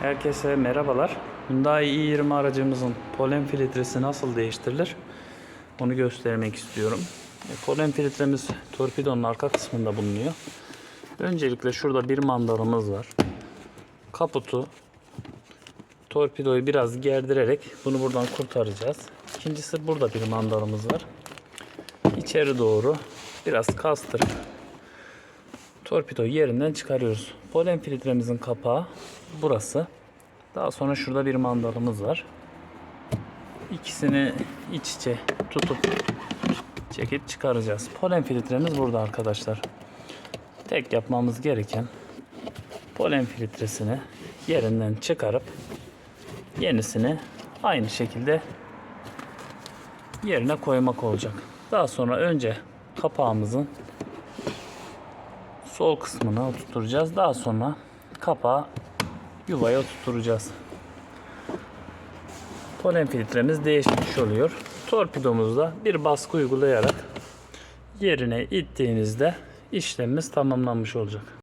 Herkese merhabalar. Hyundai i20 aracımızın polen filtresi nasıl değiştirilir? Onu göstermek istiyorum. E, Polen filtremiz torpidonun arka kısmında bulunuyor. Öncelikle şurada bir mandalımız var. Kaputu torpidoyu biraz gerdirerek bunu buradan kurtaracağız. İkincisi burada bir mandalımız var. İçeri doğru biraz kastırıp torpidoyu yerinden çıkarıyoruz. Polen filtremizin kapağı burası. Daha sonra şurada bir mandalımız var. İkisini iç içe tutup çekip çıkaracağız. Polen filtremiz burada arkadaşlar. Tek yapmamız gereken polen filtresini yerinden çıkarıp yenisini aynı şekilde yerine koymak olacak. Daha sonra önce kapağımızın sol kısmına oturtacağız. Daha sonra kapağı yuvaya oturtacağız. Polen filtremiz değişmiş oluyor. Torpidomuzda bir baskı uygulayarak yerine ittiğinizde işlemimiz tamamlanmış olacak.